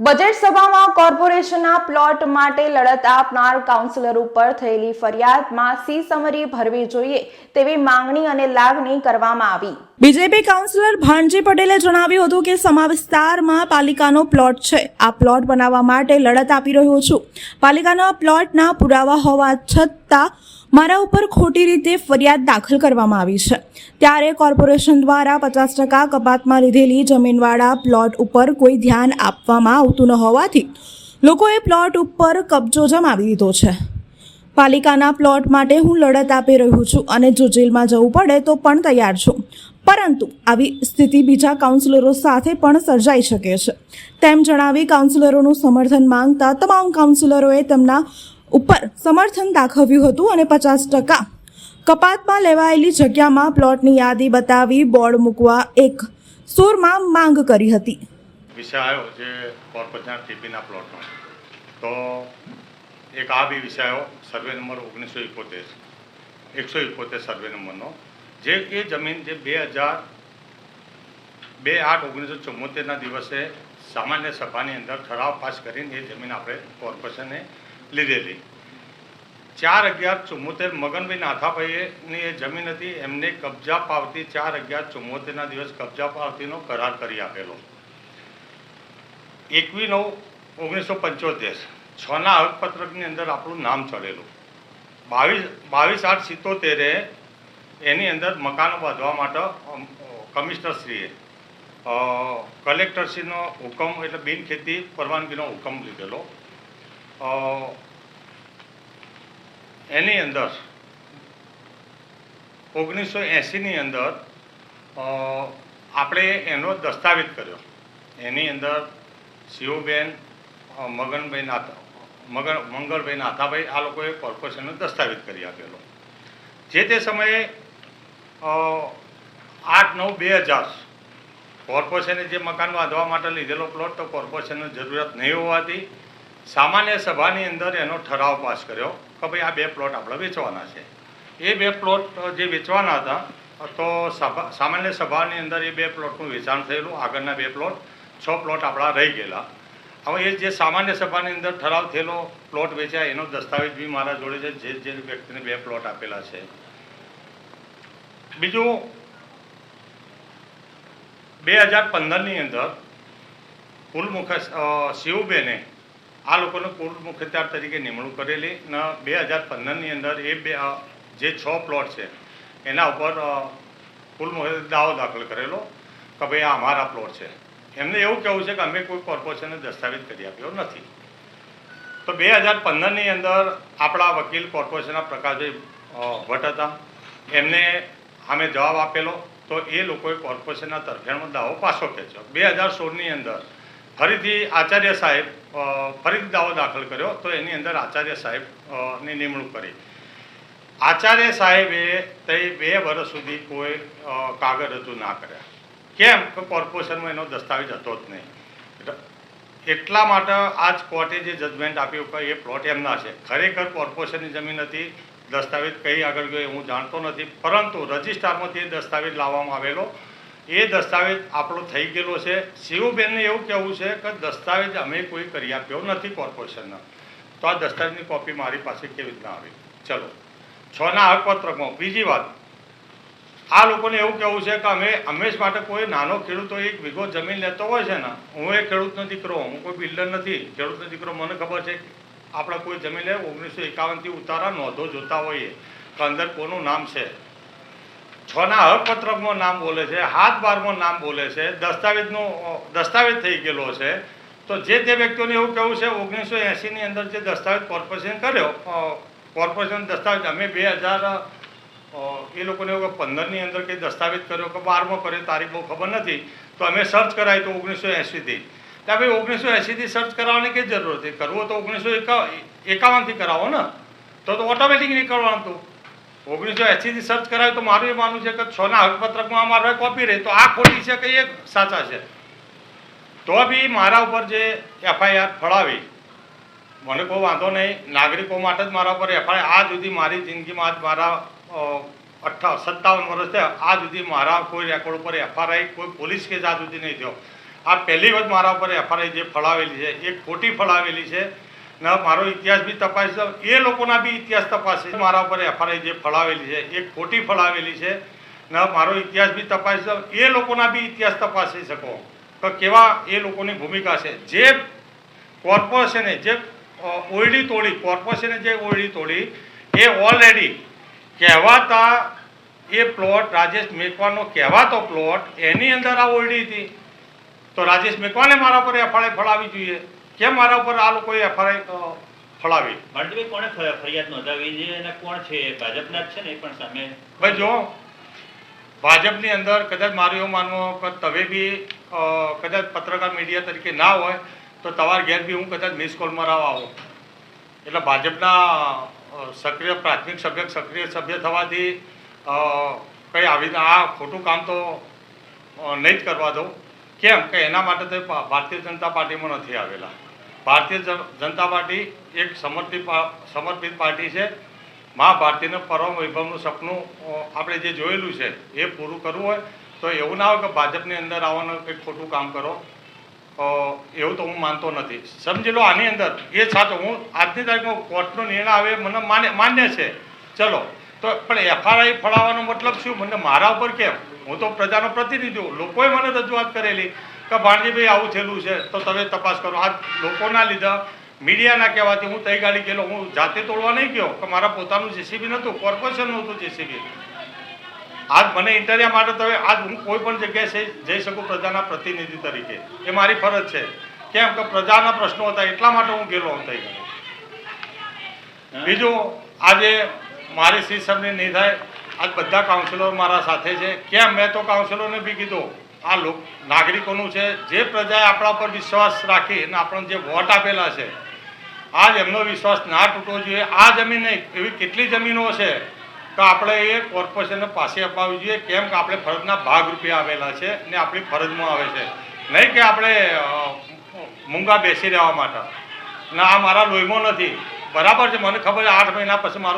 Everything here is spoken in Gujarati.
બજેટ સભામાં કોર્પોરેશનના પ્લોટ માટે લડત આપનાર કાઉન્સિલર ઉપર થયેલી ફરિયાદમાં સી સમરી ભરવી જોઈએ તેવી માંગણી અને લાગણી કરવામાં આવી. બીજેપી કાઉન્સિલર ભાણજી પટેલે જણાવ્યું હતું કે સમા વિસ્તારમાં પાલિકાનો પ્લોટ છે. આ પ્લોટ બનાવવા માટે લડત આપી રહ્યો છું. પાલિકાના પ્લોટના પુરાવા હોવા છતાં મારા ઉપર ખોટી રીતે ફરિયાદ દાખલ કરવામાં આવી છે. ત્યારે કોર્પોરેશન દ્વારા પચાસ ટકા કપાતમાં લીધેલી જમીનવાળા પ્લોટ ઉપર કોઈ ધ્યાન આપવામાં આવતું ન હોવાથી લોકોએ પ્લોટ ઉપર કબજો જમાવી દીધો છે. પાલિકાના પ્લોટ માટે હું લડત આપી રહ્યું છું અને જો જેલમાં જવું પડે તો પણ તૈયાર છું. પરંતુ આવી સ્થિતિ બીજા કાઉન્સિલરો સાથે પણ સર્જાઈ શકે છે. તેમ જણાવી કાઉન્સિલરોનું સમર્થન માંગતા તમામ કાઉન્સિલરોએ તેમના ઉપર સમર્થન દાખવ્યું હતું અને પચાસ ટકા કપાતમાં લેવાયેલી જગ્યામાં પ્લોટની યાદી બતાવી બોર્ડ મૂકવા એક સૂરમાં માંગ કરી હતી. વિષય આવ્યો જે કોર્પોરેશનના ટીપીના પ્લોટનો. તો એક આ બી વિષય સર્વે નંબર ઓગણીસો એકોતેર. એકસો એકોતેર સર્વે નંબરનો. જે એ જમીન જે બે હજાર બે આઠ ઓગણીસો ચુમ્મોતેરના દિવસે સામાન્ય સભાની અંદર ઠરાવ પાસ કરીને એ જમીન આપણે કોર્પોરેશને લીધેલી. ચાર અગિયાર ચુમ્મોતેર મગનભાઈ નાથાભાઈની એ જમીન હતી, એમને કબજા પાવતી ચાર અગિયાર ચુમ્મોતેરના દિવસ કબજા પાવતીનો કરાર કરી આપેલો. એકવી નવ ઓગણીસો પંચોતેર. છના હકપત્રકની અંદર આપણું નામ ચડેલું. બાવીસ બાવીસ આઠ સિત્તોતેરે એની અંદર મકાનો બાંધવા માટે કમિશનરશ્રીએ કલેક્ટરશ્રીનો હુકમ એટલે બિનખેતી પરવાનગીનો હુકમ લીધેલો. એની અંદર, ઓગણીસો એંસીની અંદર આપણે એનો દસ્તાવેજ કર્યો. એની અંદર શિવબેન મગનબેન મગનભાઈ મગન મંગળભાઈ નાથાભાઈ આ લોકોએ કોર્પોરેશનનો દસ્તાવેજ કરી આપેલો. જે તે સમયે આઠ નવ બે હજાર કોર્પોરેશને જે મકાન બાંધવા માટે લીધેલો પ્લોટ તો કોર્પોરેશનને જરૂરિયાત નહીં હોવાથી સામાન્ય સભાની અંદર એનો ઠરાવ પાસ કર્યો કે ભાઈ આ બે પ્લોટ આપણે વેચવાના છે. એ બે પ્લોટ જે વેચવાના હતા, તો સભા, સામાન્ય સભાની અંદર એ બે પ્લોટનું વેચાણ થયેલું. આગળના બે પ્લોટ છ પ્લોટ આપણા રહી ગયેલા. હવે એ જે સામાન્ય સભાની અંદર ઠરાવ થયેલો પ્લોટ વેચાય, એનો દસ્તાવેજ બી મારા જોડે છે. જે જે વ્યક્તિને બે પ્લોટ આપેલા છે. બીજું, બે હજાર પંદરની અંદર કુલ મુખ શિવબેને આ લોકોને કુલ મુખ્યત્યાર તરીકે નિમણૂક કરેલી ને બે હજાર પંદરની અંદર એ બે જે છ પ્લોટ છે, એના ઉપર કુલ દાવો દાખલ કરેલો કે ભાઈ આ અમારા પ્લોટ છે. એમને એવું કહેવું છે કે અમે કોઈ કોર્પોરેશનને દસ્તાવેજ કરી આપ્યો નથી. તો બે હજાર પંદરની અંદર આપણા વકીલ કોર્પોરેશનના પ્રકાશભાઈ ભટ્ટ હતા. એમને અમે જવાબ આપેલો. તો એ લોકોએ કોર્પોરેશનના તરફેણમાં દાવો પાછો ખેંચ્યો. બે હજાર સોળની અંદર ફરીથી આચાર્ય સાહેબ ફરીથી દાવો દાખલ કર્યો. તો એની અંદર આચાર્ય સાહેબની નિમણૂક કરી. આચાર્ય સાહેબે તે બે વર્ષ સુધી કોઈ કાગળ રજૂ ના કર્યા. કેમ કે કોર્પોરેશનમાં એનો દસ્તાવેજ હતો જ નહીં? એટલે માટે આજ કોર્ટે જે જજમેન્ટ આપ્યું કે એ પ્લોટ એમના છે. ખરેખર કોર્પોરેશનની જમીન હતી, દસ્તાવેજ કઈ આગળ ગયો હું જાણતો નથી, પરંતુ રજિસ્ટ્રારમાંથી એ દસ્તાવેજ લાવવામાં આવેલો. એ દસ્તાવેજ આપણો થઈ ગયેલો છે. શિવબેનને એવું કહેવું છે કે દસ્તાવેજ અમે કોઈ કરી આપ્યો નથી કોર્પોરેશનના. તો આ દસ્તાવેજની કોપી મારી પાસે કેવી રીતના આવી? ચલો. છના હકપત્રકમાં બીજી વાત. આ લોકોને એવું કહેવું છે કે અમે હંમેશ માટે કોઈ નાનો ખેડૂતો એક વીઘો જમીન લેતો હોય છે ને, હું એ ખેડૂતનો દીકરો, હું કોઈ બિલ્ડર નથી, ખેડૂતનો દીકરો મને ખબર છે આપણે કોઈ જમીન લે, ઓગણીસો એકાવનથી ઉતારા નોંધો જોતા હોઈએ કે અંદર કોનું નામ છે. છના હકપત્રકમાં નામ બોલે છે, હાથ બારમાં નામ બોલે છે, દસ્તાવેજનો, દસ્તાવેજ થઈ ગયેલો છે. તો જે તે વ્યક્તિઓને એવું કહેવું છે, ઓગણીસો એંસીની અંદર જે દસ્તાવેજ કોર્પોરેશન કર્યો કોર્પોરેશન દસ્તાવેજ, અમે બે હજાર એ લોકોને એવું કે પંદરની અંદર કંઈ દસ્તાવેજ કર્યો કે બારમાં કર્યો તારીખ બહુ ખબર નથી, તો અમે સર્ચ કરાવી તો ઓગણીસો એંસીથી ત્યાં ભાઈ ઓગણીસો એંસીથી સર્ચ કરાવવાની કઈ જરૂર હતી? કરવું તો ઓગણીસો એકા, એકાવનથી કરાવો ને. તો તો ઓટોમેટિક નીકળવાનું હતું ઓગણીસો એંસીથી સર્ચ કરાવ્યું તો મારું એ માનવું છે કે છના હકપત્રકમાં અમારે કોપી રહે, તો આ ખોટી છે કે એ સાચા છે? તો બી મારા ઉપર જે એફઆઈઆર ફળાવી મને કોઈ વાંધો નહીં. નાગરિકો માટે જ મારા ઉપર એફઆઈઆર આ સુધી મારી જિંદગીમાં જ મારા અઠ્ઠા, સત્તાવન વર્ષ થયા. આ સુધી મારા કોઈ રેકોર્ડ ઉપર એફઆરઆઈ કોઈ પોલીસ કેસ આ સુધી નહીં થયો. આ પહેલી વખત મારા ઉપર એફઆરઆઈ જે ફળાવેલી છે એ ખોટી ફળાવેલી છે. ને, મારો ઇતિહાસ બી તપાસ, એ લોકોના બી ઇતિહાસ તપાસે મારા ઉપર એફઆરઆઈ જે ફળાવેલી છે એ ખોટી ફળાવેલી છે. ને, મારો ઇતિહાસ બી તપાસ, એ લોકોના બી ઇતિહાસ તપાસી શકો. તો કેવા એ લોકોની ભૂમિકા છે? જે કોર્પોરેશને જે ઓરડી તોડી કોર્પોરેશને જે ઓરડી તોડી, એ ઓલરેડી કહેવાતા એ પ્લોટ રાજેશ મેકવાનો કહેવાતો પ્લોટ એની અંદર આ ઓરડી હતી. તો રાજેશ મેકવાને મારા ઉપર એફઆઈઆર ફળાવી જોઈએ. કેમ મારા ઉપર આ લોકોએ એફઆઈઆર ફળાવી? ભારતીભાઈ કોણે ફરિયાદ નોંધાવી છે અને કોણ છે? ભાજપના જ છે ને એ પણ સામે. ભાઈ જો ભાજપની અંદર કદાચ મારું એવું માનવું કે તમે બી કદાચ પત્રકાર મીડિયા તરીકે ના હોય તો તમારા ઘેર બી હું કદાચ મિસ કોલ મરાવા આવું. એટલે ભાજપના સક્રિય પ્રાથમિક સભ્ય, સક્રિય સભ્ય થવાથી કંઈ આવી આ ખોટું કામ તો નહીં જ કરવા દઉં. કેમ? કે એના માટે તો ભારતીય જનતા પાર્ટીમાં નથી આવેલા. ભારતીય જનતા પાર્ટી એક સમર્પિત સમર્પિત પાર્ટી છે. મા ભારતીના પરમ વૈભવનું સપનું આપણે જે જોયેલું છે, એ પૂરું કરવું હોય તો એવું ના હોય કે ભાજપની અંદર આવવાનું કંઈક ખોટું કામ કરો. એવું તો હું માનતો નથી. સમજી લો આની અંદર. એ સાચો, હું આજની તારીખમાં કોર્ટનો નિર્ણય આવે મને માન્ય માન્ય છે. ચલો. તો પણ એફઆરઆઈ ફળાવવાનો મતલબ શું? મને મારા ઉપર કેમ? હું તો પ્રજાનો પ્રતિનિધિ છું. લોકોએ મને રજૂઆત કરેલી કે ભાણજીભાઈ આવું થયેલું છે, તો તમે તપાસ કરો. આ લોકોના લીધા મીડિયાના કહેવાથી હું તઈ ગાડી ગયેલો. હું જાતે તોડવા નહીં ગયો, કે મારા પોતાનું જેસીબી નહોતું, કોર્પોરેશનનું હતું જેસીબી. આજ મને ઇન્ટરિયા માટે તો આજ હું કોઈ પણ જગ્યાએ જઈ- શકું પ્રજાના પ્રતિનિધિ તરીકે. એ મારી ફરજ છે. કેમ કે પ્રજાના પ્રશ્નો હતા એટલા માટે હું ગયેલો થઈ ગયો. બીજું આજે મારી સીટ સબની નહીં થાય. આજ બધા કાઉન્સિલરો મારા સાથે છે. કેમ મેં તો કાઉન્સિલરોને બી કીધું આ લોક નાગરિકોનું છે જે પ્રજાએ આપણા પર વિશ્વાસ રાખી અને આપણને જે વોટ આપેલા છે આજ એમનો વિશ્વાસ ના તૂટવો જોઈએ. આ જમીન નહીં એવી કેટલી જમીનો છે તો આપણે એ કોર્પોરેશનને પાસે અપાવવી જોઈએ. કેમ કે આપણે ફરજના ભાગરૂપે આવેલા છે ને આપણી ફરજમાં આવે છે. નહીં કે આપણે મૂંગા બેસી રહેવા માટે. ના, આ મારા લોહીમાં નથી. બરાબર છે? મને ખબર છે, આઠ મહિના પછી મારું